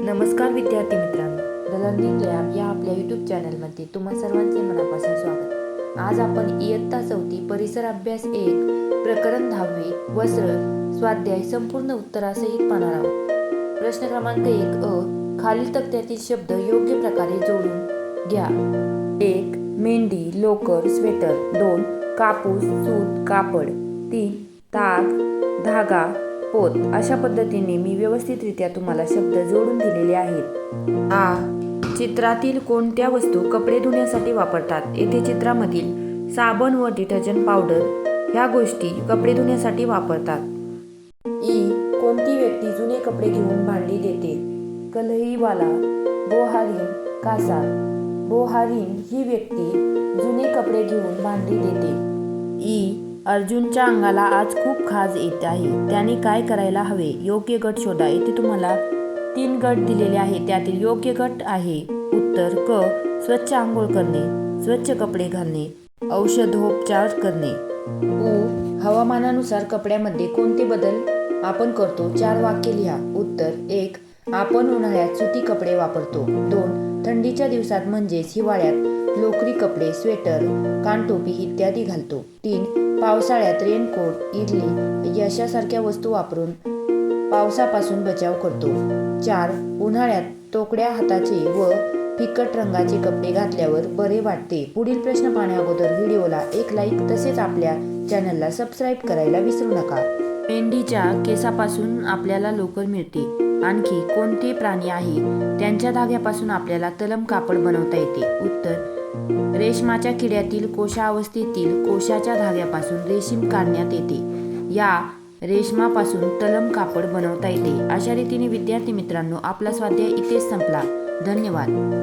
नमस्कार विद्यार्थी मित्रांनो. द लर्निंग लॅब या आपल्या यूट्यूब चॅनलमध्ये तुम्हा सर्वांचे मनापासून स्वागत. आज आपण इयत्ता चौथी परिसर अभ्यास एक प्रकरण दहावे वस्त्र स्वाध्याय संपूर्ण उत्तरासहित पाहणार आहोत. प्रश्न क्रमांक एक अ खालील तक्त्यातील शब्द योग्य प्रकारे जोडून घ्या. एक मेंढी लोकर स्वेटर. दोन कापूस सूत कापड. तीन ताग धागा. पोत. अशा पद्धतीने मी व्यवस्थितरित्या तुम्हाला शब्द जोडून दिलेले आहेत. आ. चित्रातील कोणत्या वस्तू कपडे धुण्यासाठी वापरतात? येथे चित्रामधील साबण व डिटर्जंट पावडर ह्या गोष्टी कपडे धुण्यासाठी वापरतात. ई. कोणती व्यक्ती जुने कपडे घेऊन भांडी देते? कलहीवाला बोहारीन कासा बोहारीन ही व्यक्ती जुने कपडे घेऊन भांडी देते. ई. अर्जुनच्या अंगाला आज खूप खाज येत आहे. त्याने काय करायला हवे? योग्य गट शोधा. इथे तुम्हाला तीन गट दिलेले आहे त्यातील योग्य गट आहे. उत्तर क. स्वच्छ आंघोळ करणे. स्वच्छ कपडे घालणे. औषधोपचार करणे. उ. हवामानानुसार कपड्यामध्ये कोणते बदल आपण करतो? चार वाक्य लिहा. उत्तर एक. आपण उन्हाळ्यात सुती कपडे वापरतो. दोन. थंडीच्या दिवसात म्हणजेच हिवाळ्यात लोकरी कपडे स्वेटर कानटोपी इत्यादी घालतो. तीन. पावसाळ्यात रेनकोट इडली यशासारख्या वस्तू वापरून पावसापासून बचाव करतो. चार उन्हाळ्यात तोकड्या हाताचे व फिकट रंगाचे कपडे घातल्यावर बरे वाटते. पुढील प्रश्न पाहण्याअगोदर व्हिडिओला एक लाईक तसेच आपल्या चॅनलला सबस्क्राईब करायला विसरू नका. मेंढीच्या केसापासून आपल्याला लोकर मिळते. आणखी कोणते प्राणी आहे त्यांच्या धाग्यापासून आपल्याला तलम कापड बनवता येते. उत्तर रेशमाच्या किड्यातील कोशावस्थेतील कोशाच्या धाग्यापासून रेशीम काढण्यात येते. या रेशमापासून तलम कापड बनवता येते. अशा रीतीने विद्यार्थी मित्रांनो आपला स्वाध्याय इथेच संपला. धन्यवाद.